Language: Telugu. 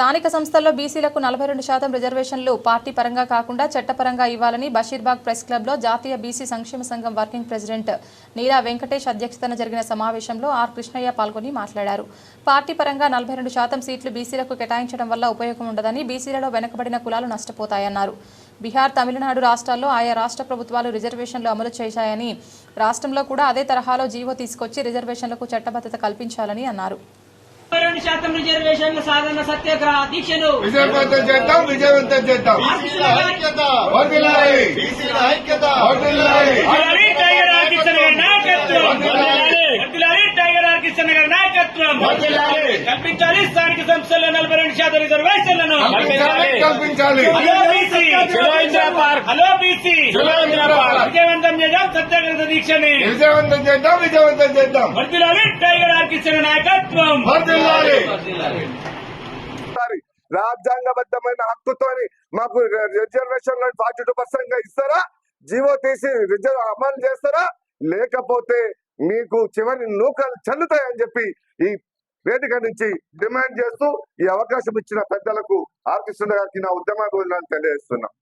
స్థానిక సంస్థల్లో బీసీలకు నలభై రెండు శాతం రిజర్వేషన్లు పార్టీ పరంగా కాకుండా చట్టపరంగా ఇవ్వాలని బషీర్బాగ్ ప్రెస్ క్లబ్లో జాతీయ బీసీ సంక్షేమ సంఘం వర్కింగ్ ప్రెసిడెంట్ నీరా వెంకటేష్ అధ్యక్షతన జరిగిన సమావేశంలో ఆర్ కృష్ణయ్య పాల్గొని మాట్లాడారు. పార్టీ పరంగా నలభై రెండు శాతం సీట్లు బీసీలకు కేటాయించడం వల్ల ఉపయోగం ఉండదని బీసీలలో వెనుకబడిన కులాలు నష్టపోతాయన్నారు. బీహార్ తమిళనాడు రాష్ట్రాల్లో ఆయా రాష్ట్ర ప్రభుత్వాలు రిజర్వేషన్లు అమలు చేశాయని రాష్ట్రంలో కూడా అదే తరహాలో జీవో తీసుకొచ్చి రిజర్వేషన్లకు చట్టబద్ధత కల్పించాలని అన్నారు. రెండు శాతం రిజర్వేషన్ల సాధన సత్యాగ్రహ దీక్షను విజయవంతం చేద్దాం విజయవంతం చేద్దాం. టైగర్ గారి నాయకత్వం. కల్పించాలి స్థానిక సంస్థల్లో నలభై రెండు శాతం రిజర్వేషన్లను. కల్పించాలి హలో బీసీ. Hello BC. విజయవంతం చేద్దాం సత్యాగ్రహ దీక్షని. విజయవంతం చేద్దాం విజయవంతం చేద్దాం. వర్ధిల్లాలి టైగర్ ఆర్కిషన్ నాయకత్వం. రాజ్యాంగబద్ధమైన హక్కుతోని మాకు రిజర్వేషన్ ఫార్టీ టూ పర్సెంట్గా ఇస్తారా? జీవో తీసి రిజర్వ్ అమలు చేస్తారా? లేకపోతే మీకు చివరి నూకలు చల్లుతాయని చెప్పి ఈ వేదిక నుంచి డిమాండ్ చేస్తూ ఈ అవకాశం ఇచ్చిన పెద్దలకు ఆర్ కృష్ణ గారికి నా ఉద్యమ తెలియజేస్తున్నాం.